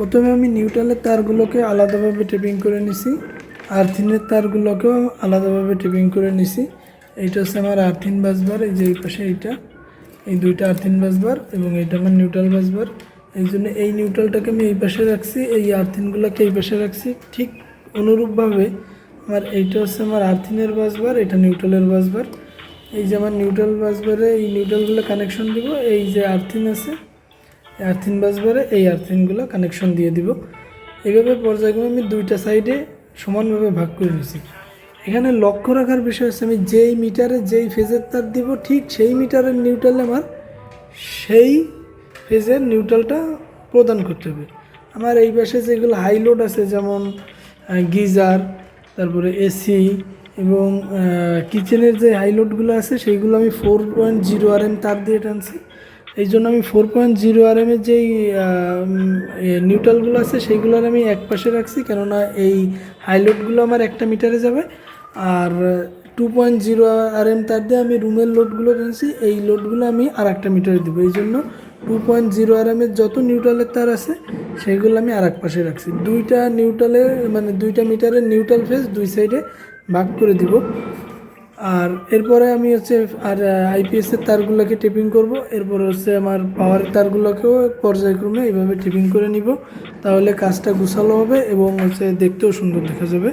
প্রথমে আমি নিউট্রালের তারগুলোকে আলাদাভাবে টেপিং করে নিছি, আর্থিনের তারগুলোকেও আলাদাভাবে টেপিং করে নিছি। এইটা হচ্ছে আমার আর্থিন বাসবার, এই যে এই পাশে এইটা, এই দুইটা আর্থিন বাসবার এবং এইটা আমার নিউট্রাল বাসবার। এই জন্য এই নিউট্রালটাকে আমি এই পাশে রাখছি, এই আর্থিনগুলোকে এই পাশে রাখছি। ঠিক অনুরূপভাবে আমার এইটা হচ্ছে আমার আর্থিনের বাসবার, এটা নিউট্রালের বাসবার। এই যে আমার নিউট্রাল বাসবারে এই নিউট্রালগুলো কানেকশন দিব, এই যে আর্থিন আছে আর্থিন বাসবারে এই আর্থিনগুলো কানেকশন দিয়ে দিব। এইভাবে পর্যায়ক্রমে আমি দুইটা সাইডে সমানভাবে ভাগ করে নিয়েছি এখানে লক্ষ্য রাখার বিষয় হচ্ছে আমি যেই মিটারে যেই ফেজের তার দিব, ঠিক সেই মিটারের নিউট্রালে আমার সেই ফেজের নিউট্রালটা প্রদান করতে হবে। আমার এই পাশে যেগুলো হাই লোড আছে, যেমন গিজার, তারপরে এসি এবং কিচেনের যে হাই লোডগুলো আছে, সেইগুলো আমি four point zero R M তার দিয়ে টানছি। এই জন্য আমি ফোর পয়েন্ট জিরো আর এমের যেই নিউট্রালগুলো আছে, সেইগুলোর আমি এক পাশে রাখছি, কেননা এই হাই লোডগুলো আমার একটা মিটারে যাবে। আর two point zero R M তার দিয়ে আমি রুমের লোডগুলো টানছি, এই লোডগুলো আমি আর একটা মিটারে দেবো। এই জন্য টু পয়েন্ট জিরো আর এমের যত নিউট্রালের তার আছে, সেইগুলো আমি আর এক পাশে রাখছি। দুইটা নিউট্রালের মানে দুইটা মিটারের নিউট্রাল ফেস দুই সাইডে ভাগ করে দিব। আর এরপরে আমি হচ্ছে, আর আইপিএসের তারগুলোকে টেপিং করব। এরপরে হচ্ছে আমার পাওয়ার তারগুলোকেও পর্যায়ক্রমে এইভাবে টেপিং করে নিব। তাহলে কাজটা গুছালো হবে এবং হচ্ছে দেখতেও সুন্দর দেখা যাবে।